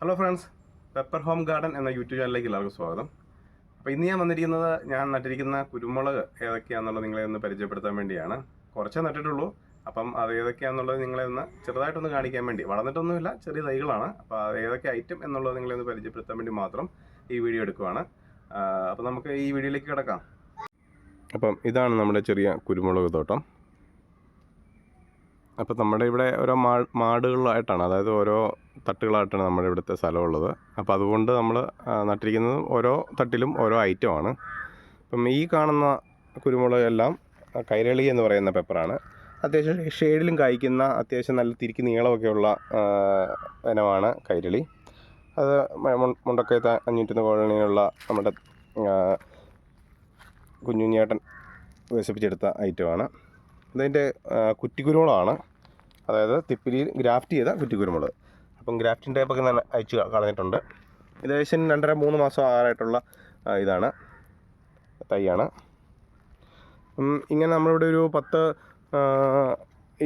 Hello friends pepper home garden എന്ന YouTube ചാനലിലേക്ക് എല്ലാവർക്കും സ്വാഗതം. അപ്പോൾ ഇന്ന് ഞാൻ വന്നിരിക്കുന്നത് ഞാൻ നട്ടിരിക്കുന്ന കുരുമുളക് ഏതൊക്കെയാണെന്നുള്ളത് നിങ്ങളെ ഒന്ന് പരിചയപ്പെടുത്താൻ വേണ്ടിയാണ്. കുറച്ചേ നട്ടിട്ടുള്ളൂ. അപ്പം അത് ഏതൊക്കെയാണെന്നുള്ളത് നിങ്ങളെ ഒന്ന് ചെറുതായിട്ടൊന്ന് കാണിക്കാൻ വേണ്ടി. വളർന്നിട്ടൊന്നുമില്ല ചെറിയ തൈകളാണ്. അപ്പോൾ അത് ഏതൊക്കെ ഐറ്റം എന്നുള്ളത് നിങ്ങളെ ഒന്ന് പരിചയപ്പെടുത്താൻ വേണ്ടി മാത്രം ഈ വീഡിയോ എടുക്കുവാണ്. അപ്പോൾ നമുക്ക് ഈ വീഡിയോയിലേക്ക് കിടക്കാം. അപ്പം ഇതാണ് നമ്മുടെ ചെറിയ കുരുമുളക് തോട്ടം. അപ്പോൾ നമ്മുടെ ഇവിടെ ഓരോ മാ മാടുകളായിട്ടാണ് അതായത് ഓരോ തട്ടുകളായിട്ടാണ് നമ്മുടെ ഇവിടുത്തെ സ്ഥലമുള്ളത്. അപ്പോൾ അതുകൊണ്ട് നമ്മൾ നട്ടിരിക്കുന്നത് ഓരോ തട്ടിലും ഓരോ ഐറ്റമാണ് അപ്പം ഈ കാണുന്ന കുരുമുളക് എല്ലാം കൈരളി എന്ന് പറയുന്ന പെപ്പറാണ് അത്യാവശ്യം ഷെയ്ഡിലും കായ്ക്കുന്ന അത്യാവശ്യം നല്ല തിരിക്ക് നീളമൊക്കെയുള്ള ഇനമാണ് കൈരളി. അത് മുണ്ടക്കയത്ത് അഞ്ഞൂറ്റൊന്ന് കോളനിയിലുള്ള നമ്മുടെ കുഞ്ഞുഞ്ഞേട്ടൻ വികസിപ്പിച്ചെടുത്ത ഐറ്റമാണ് ഇതിന്റെ കുറ്റിക്കുരുമുളകാണ്. അതായത് തിപ്പിലിയിൽ ഗ്രാഫ്റ്റ് ചെയ്ത കുറ്റിക്കുരുമുളക്. അപ്പം ഗ്രാഫ്റ്റിംഗ് ടൈപ്പൊക്കെ ഞാൻ അയച്ചു കളഞ്ഞിട്ടുണ്ട്. ഏകദേശം രണ്ടര മൂന്ന് മാസം ആറായിട്ടുള്ള ഇതാണ് തൈയാണ്. ഇങ്ങനെ നമ്മളിവിടെ ഒരു പത്ത്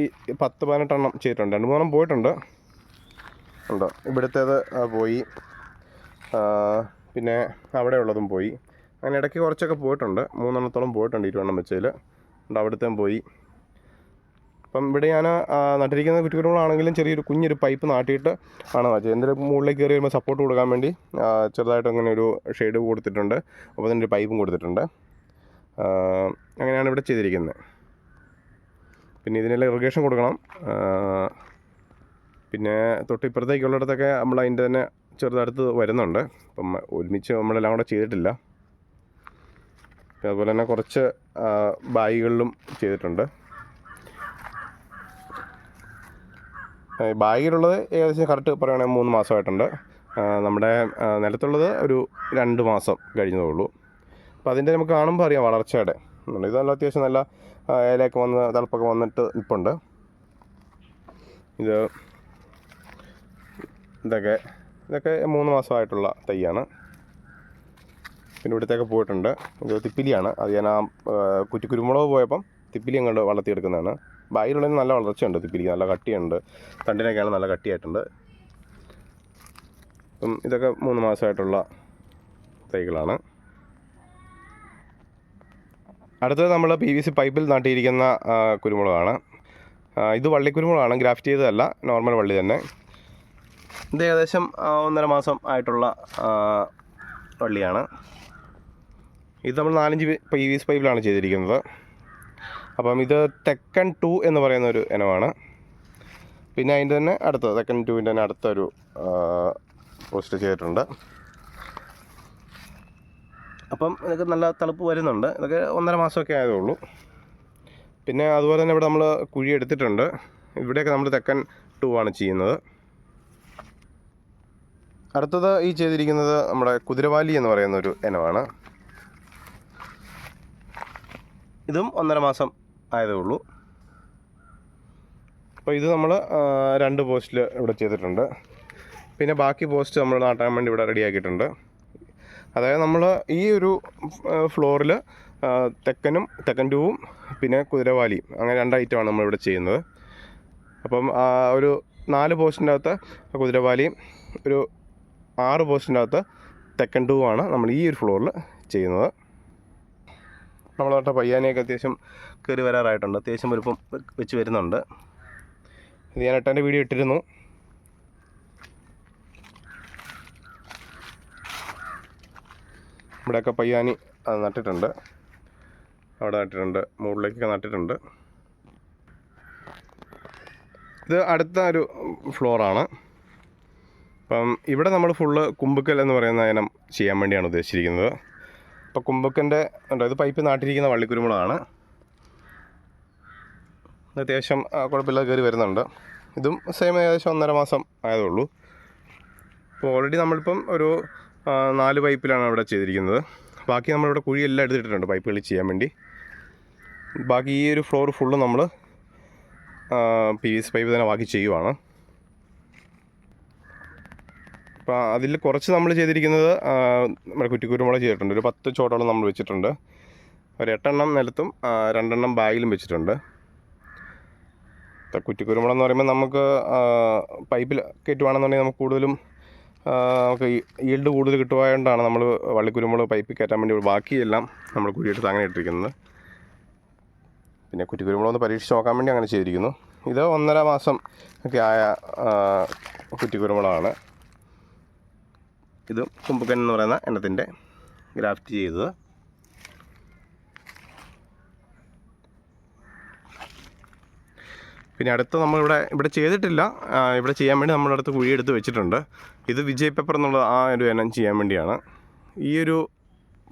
ഈ പത്ത് പതിനെട്ടെണ്ണം ചെയ്തിട്ടുണ്ട്. രണ്ട് മൂന്നെണ്ണം പോയിട്ടുണ്ട്. ഉണ്ട്? ഇവിടുത്തേത് പോയി. പിന്നെ അവിടെ ഉള്ളതും പോയി. അങ്ങനെ ഇടയ്ക്ക് കുറച്ചൊക്കെ പോയിട്ടുണ്ട്. മൂന്നെണ്ണത്തോളം പോയിട്ടുണ്ട് ഇരുപെണ്ണം വെച്ചതിൽ ഉണ്ട്? അവിടുത്തേം പോയി. അപ്പം ഇവിടെ ഞാൻ നട്ടിരിക്കുന്ന കുറ്റിക്കുരുമുളാണെങ്കിലും ചെറിയൊരു കുഞ്ഞൊരു പൈപ്പ് നാട്ടിയിട്ട് ആണ് വെച്ചത് എന്റെ മുകളിലേക്ക് കയറി വരുമ്പോൾ സപ്പോർട്ട് കൊടുക്കാൻ വേണ്ടി ചെറുതായിട്ട് അങ്ങനെ ഒരു ഷെയ്ഡ് കൊടുത്തിട്ടുണ്ട്. അപ്പോൾ തന്നെ ഒരു പൈപ്പും കൊടുത്തിട്ടുണ്ട്. അങ്ങനെയാണ് ഇവിടെ ചെയ്തിരിക്കുന്നത്. പിന്നെ ഇതിനെല്ലാം ഇറിഗേഷൻ കൊടുക്കണം. പിന്നെ തൊട്ടിപ്പുറത്തേക്കുള്ളിടത്തൊക്കെ നമ്മൾ അതിന്റെ തന്നെ ചെറുതടുത്ത് വരുന്നുണ്ട്. അപ്പം ഒരുമിച്ച് നമ്മളെല്ലാം കൂടെ ചെയ്തിട്ടില്ല. അതുപോലെ തന്നെ കുറച്ച് ബാഗുകളിലും ചെയ്തിട്ടുണ്ട്. ബാഗിലുള്ളത് ഏകദേശം കറക്റ്റ് പറയുകയാണെങ്കിൽ മൂന്ന് മാസമായിട്ടുണ്ട്. നമ്മുടെ നിലത്തുള്ളത് ഒരു രണ്ട് മാസം കഴിഞ്ഞതേ ഉള്ളൂ അപ്പോൾ അതിന്റെ നമുക്ക് കാണുമ്പോൾ അറിയാം വളർച്ചയുടെ. ഇത് നല്ല അത്യാവശ്യം നല്ല ഇലയൊക്കെ വന്ന് തളപ്പൊക്കെ വന്നിട്ട് നിൽപ്പുണ്ട്. ഇത് ഇതൊക്കെ ഇതൊക്കെ മൂന്ന് മാസമായിട്ടുള്ള തൈയാണ്. പിന്നെ ഇവിടത്തേക്ക് പോയിട്ടുണ്ട്. ഇത് തിപ്പിലിയാണ്. അത് ഞാൻ ആ, കുറ്റി കുരുമുളക് പോയപ്പം തിപ്പിലി അങ്ങോട്ട് വളർത്തിയെടുക്കുന്നതാണ്. ബായിലുള്ളതിന് നല്ല വളർച്ചയുണ്ട് തിപ്പിരിക്ക് നല്ല കട്ടിയുണ്ട്. തണ്ടിനൊക്കെയാണ് നല്ല കട്ടിയായിട്ടുണ്ട്. അപ്പം ഇതൊക്കെ മൂന്ന് മാസമായിട്ടുള്ള തൈകളാണ്. അടുത്തത് നമ്മൾ പി വി സി പൈപ്പിൽ നട്ടിയിരിക്കുന്ന കുരുമുളകാണ്. ഇത് വള്ളിക്കുരുമുളകാണ്. ഗ്രാഫ്റ്റ് ചെയ്തതല്ല. നോർമൽ വള്ളി തന്നെ. ഇത് ഏകദേശം ഒന്നര മാസം ആയിട്ടുള്ള വള്ളിയാണ്. ഇത് നമ്മൾ നാലഞ്ച് പി വി സി പൈപ്പിലാണ് ചെയ്തിരിക്കുന്നത്. അപ്പം ഇത് തെക്കൻ ടു എന്ന് പറയുന്ന ഒരു ഇനമാണ്. പിന്നെ അതിന്റെ തന്നെ അടുത്ത തെക്കൻ ടുവിന്റെ തന്നെ അടുത്തൊരു പോസ്റ്റ് ചെയ്തിട്ടുണ്ട്. അപ്പം ഇതൊക്കെ നല്ല തളുപ്പ് വരുന്നുണ്ട്. ഇതൊക്കെ ഒന്നര മാസമൊക്കെ ആയതേ ഉള്ളൂ പിന്നെ അതുപോലെ തന്നെ ഇവിടെ നമ്മൾ കുഴി എടുത്തിട്ടുണ്ട്. ഇവിടെയൊക്കെ നമ്മൾ തെക്കൻ ടു ആണ് ചെയ്യുന്നത്. അടുത്തത് ഈ ചെയ്തിരിക്കുന്നത് നമ്മുടെ കുതിരവാലി എന്ന് പറയുന്ന ഒരു ഇനമാണ്. ഇതും ഒന്നര മാസം ആയതേ ഉള്ളൂ അപ്പോൾ ഇത് നമ്മൾ രണ്ട് പോസ്റ്റിൽ ഇവിടെ ചെയ്തിട്ടുണ്ട്. പിന്നെ ബാക്കി പോസ്റ്റ് നമ്മൾ നാട്ടാൻ വേണ്ടി ഇവിടെ റെഡിയാക്കിയിട്ടുണ്ട്. അതായത് നമ്മൾ ഈ ഒരു ഫ്ലോറിൽ തെക്കനും തെക്കൻ ടൂവും പിന്നെ കുതിരവാലിയും അങ്ങനെ രണ്ട് ഐറ്റമാണ് നമ്മളിവിടെ ചെയ്യുന്നത്. അപ്പം ഒരു നാല് പോസ്റ്റിന്റെ അകത്ത് കുതിരവാലിയും ഒരു ആറ് പോസ്റ്റിന്റെ അകത്ത് തെക്കൻ ടൂവുമാണ് നമ്മൾ ഈ ഒരു ഫ്ലോറിൽ ചെയ്യുന്നത്. നമ്മൾ തൊട്ട പയ്യാനെയൊക്കെ അത്യാവശ്യം കയറി വരാറായിട്ടുണ്ട്. അത്യാവശ്യം വലുപ്പം വെച്ച് വരുന്നുണ്ട്. ഇത് ഞാൻ എട്ടാന്റെ വീഡിയോ ഇട്ടിരുന്നു. ഇവിടെയൊക്കെ പയ്യാനി നട്ടിട്ടുണ്ട്. അവിടെ നട്ടിട്ടുണ്ട്. മുകളിലേക്കൊക്കെ നട്ടിട്ടുണ്ട്. ഇത് അടുത്ത ഒരു ഫ്ലോറാണ്. അപ്പം ഇവിടെ നമ്മൾ ഫുള്ള് കുമ്പുക്കൽ എന്ന് പറയുന്ന ഇനം ചെയ്യാൻ വേണ്ടിയാണ് ഉദ്ദേശിച്ചിരിക്കുന്നത്. അപ്പോൾ കുമ്പക്കന്റെ ഉണ്ടോ ഇത് പൈപ്പ് നാട്ടിരിക്കുന്ന വള്ളിക്കുരുമുളകാണ്. അത്യാവശ്യം കുഴപ്പമില്ലാതെ കയറി വരുന്നുണ്ട്. ഇതും സെയിം ഏകദേശം ഒന്നര മാസം ആയതേ ഉള്ളൂ അപ്പോൾ ഓൾറെഡി നമ്മളിപ്പം ഒരു നാല് പൈപ്പിലാണ് ഇവിടെ ചെയ്തിരിക്കുന്നത്. ബാക്കി നമ്മളിവിടെ കുഴിയെല്ലാം എടുത്തിട്ടുണ്ട് പൈപ്പുകൾ ചെയ്യാൻ വേണ്ടി. ബാക്കി ഈ ഒരു ഫ്ലോർ ഫുള്ള് നമ്മൾ പി വി എസ് പൈപ്പ് തന്നെ ബാക്കി ചെയ്യുവാണ്. അപ്പോൾ അതിൽ കുറച്ച് നമ്മൾ ചെയ്തിരിക്കുന്നത് നമ്മുടെ കുറ്റിക്കുരുമുളക് ചെയ്തിട്ടുണ്ട്. ഒരു പത്ത് ചോട്ടോളം നമ്മൾ വെച്ചിട്ടുണ്ട്. ഒരു എട്ടെണ്ണം നിലത്തും രണ്ടെണ്ണം ബാഗിലും വെച്ചിട്ടുണ്ട്. കുറ്റിക്കുരുമുളക് എന്ന് പറയുമ്പോൾ നമുക്ക് പൈപ്പിൽ കയറ്റുവാണെന്നുണ്ടെങ്കിൽ നമുക്ക് കൂടുതലും നമുക്ക് ഈൽഡ് കൂടുതൽ കിട്ടുമായതുകൊണ്ടാണ് നമ്മൾ വള്ളിക്കുരുമുളക് പൈപ്പിൽ കയറ്റാൻ വേണ്ടി ബാക്കിയെല്ലാം നമ്മൾ കുഴിയെടുത്ത് അങ്ങനെ ഇട്ടിരിക്കുന്നത്. പിന്നെ കുറ്റിക്കുരുമുളക് ഒന്ന് പരീക്ഷിച്ച് നോക്കാൻ വേണ്ടി അങ്ങനെ ചെയ്തിരിക്കുന്നു. ഇത് ഒന്നര മാസം ഒക്കെ ആയ കുറ്റിക്കുരുമുളകാണ്. ഇത് കുമ്പക്കൻ എന്ന് പറയുന്ന എണ്ണത്തിന്റെ ഗ്രാഫ്റ്റ് ചെയ്തത്. പിന്നെ അടുത്ത് നമ്മളിവിടെ ഇവിടെ ചെയ്തിട്ടില്ല. ഇവിടെ ചെയ്യാൻ വേണ്ടി നമ്മുടെ അടുത്ത് കുഴിയെടുത്ത് വെച്ചിട്ടുണ്ട്. ഇത് വിജയ് പേപ്പർ എന്നുള്ള ആ ഒരു ഇനം ചെയ്യാൻ വേണ്ടിയാണ്. ഈ ഒരു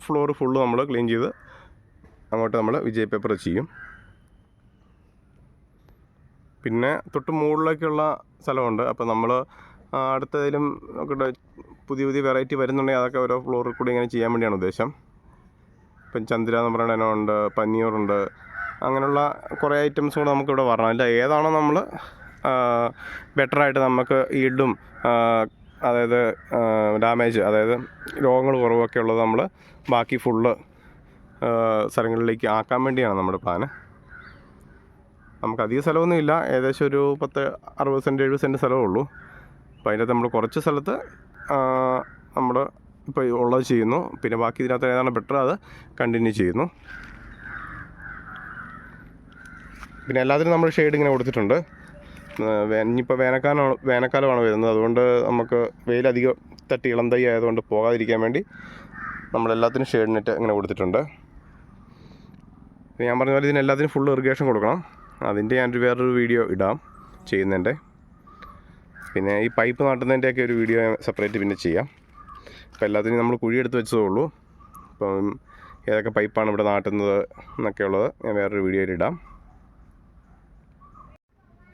ഫ്ലോർ ഫുള്ള് നമ്മൾ ക്ലീൻ ചെയ്ത് അങ്ങോട്ട് നമ്മൾ വിജയ് പേപ്പർ ചെയ്യും. പിന്നെ തൊട്ട് മുകളിലേക്കുള്ള സ്ഥലമുണ്ട്. അപ്പോൾ നമ്മൾ അടുത്തതിലും ഒക്കെ പുതിയ പുതിയ വെറൈറ്റി വരുന്നുണ്ടെങ്കിൽ അതൊക്കെ ഓരോ ഫ്ലോറിൽ കൂടി ഇങ്ങനെ ചെയ്യാൻ വേണ്ടിയാണ് ഉദ്ദേശം. ഇപ്പം ചന്ദ്ര എന്ന് പറയുന്ന ഇനമുണ്ട് പനീറുണ്ട് അങ്ങനെയുള്ള കുറേ ഐറ്റംസ് കൂടെ നമുക്കിവിടെ വരണം. അല്ല ഏതാണോ നമ്മൾ ബെറ്ററായിട്ട് നമുക്ക് ഈൽഡും അതായത് ഡാമേജ് അതായത് രോഗങ്ങൾ കുറവൊക്കെ ഉള്ളത് നമ്മൾ ബാക്കി ഫുള്ള് സ്ഥലങ്ങളിലേക്ക് ആക്കാൻ വേണ്ടിയാണ് നമ്മുടെ പ്ലാന് നമുക്ക് അധിക സ്ഥലമൊന്നുമില്ല ഏകദേശം ഒരു പത്ത് അറുപത് സെന്റ് എഴുപത് സെന്റ് സ്ഥലമേ ഉള്ളൂ. അപ്പോൾ അതിനകത്ത് നമ്മൾ കുറച്ച് സ്ഥലത്ത് നമ്മൾ ഇപ്പോൾ ഉള്ളത് ചെയ്യുന്നു. പിന്നെ ബാക്കി ഇതിനകത്ത് ഏതാണ് ബെറ്റർ അത് കണ്ടിന്യൂ ചെയ്യുന്നു. പിന്നെ എല്ലാത്തിനും നമ്മൾ ഷെയ്ഡ് ഇങ്ങനെ കൊടുത്തിട്ടുണ്ട്. ഇനിയിപ്പോൾ വേനൽക്കാലമാണ് വേനൽക്കാലമാണ് വരുന്നത്. അതുകൊണ്ട് നമുക്ക് വെയിലധികം തട്ടി ഇളം തൈ ആയതുകൊണ്ട് പോകാതിരിക്കാൻ വേണ്ടി നമ്മളെല്ലാത്തിനും ഷെയ്ഡ് നെറ്റ് ഇങ്ങനെ കൊടുത്തിട്ടുണ്ട്. ഞാൻ പറഞ്ഞ പോലെ ഇതിന് എല്ലാത്തിനും ഫുൾ ഇറിഗേഷൻ കൊടുക്കണം. അതിന്റെ ഞാനൊരു വേറൊരു വീഡിയോ ഇടാം ചെയ്യുന്നതിന്റെ പിന്നെ ഈ പൈപ്പ് നാട്ടുന്നതിന്റെയൊക്കെ ഒരു വീഡിയോ സെപ്പറേറ്റ് പിന്നെ ചെയ്യാം. അപ്പോൾ എല്ലാത്തിനും നമ്മൾ കുഴിയെടുത്ത് വെച്ചതേ ഉള്ളൂ. അപ്പം ഏതൊക്കെ പൈപ്പാണ് ഇവിടെ നാട്ടുന്നത് എന്നൊക്കെ ഉള്ളത് ഞാൻ വേറൊരു വീഡിയോയിൽ ഇടാം.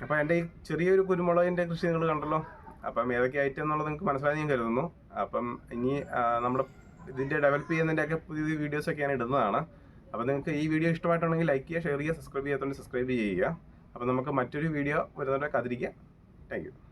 അപ്പോൾ എന്റെ ഈ ചെറിയൊരു കുരുമുളകിന്റെ കൃഷി നിങ്ങൾ കണ്ടല്ലോ. അപ്പം ഏതൊക്കെ ഐറ്റം എന്നുള്ളത് നിങ്ങൾക്ക് മനസ്സിലായി ഞാൻ കരുതുന്നു. അപ്പം ഇനി നമ്മുടെ ഇതിന്റെ ഡെവലപ്പ് ചെയ്യുന്നതിന്റെയൊക്കെ പുതിയ വീഡിയോസൊക്കെ ഞാൻ ഇടുന്നതാണ്. അപ്പോൾ നിങ്ങൾക്ക് ഈ വീഡിയോ ഇഷ്ടമായിട്ടുണ്ടെങ്കിൽ ലൈക്ക് ചെയ്യുക ഷെയർ ചെയ്യുക സബ്സ്ക്രൈബ് ചെയ്യാത്തതുകൊണ്ട് സബ്സ്ക്രൈബ് ചെയ്യുക. അപ്പോൾ നമുക്ക് മറ്റൊരു വീഡിയോ വരുന്നവരെ കാത്തിരിക്കുക. താങ്ക്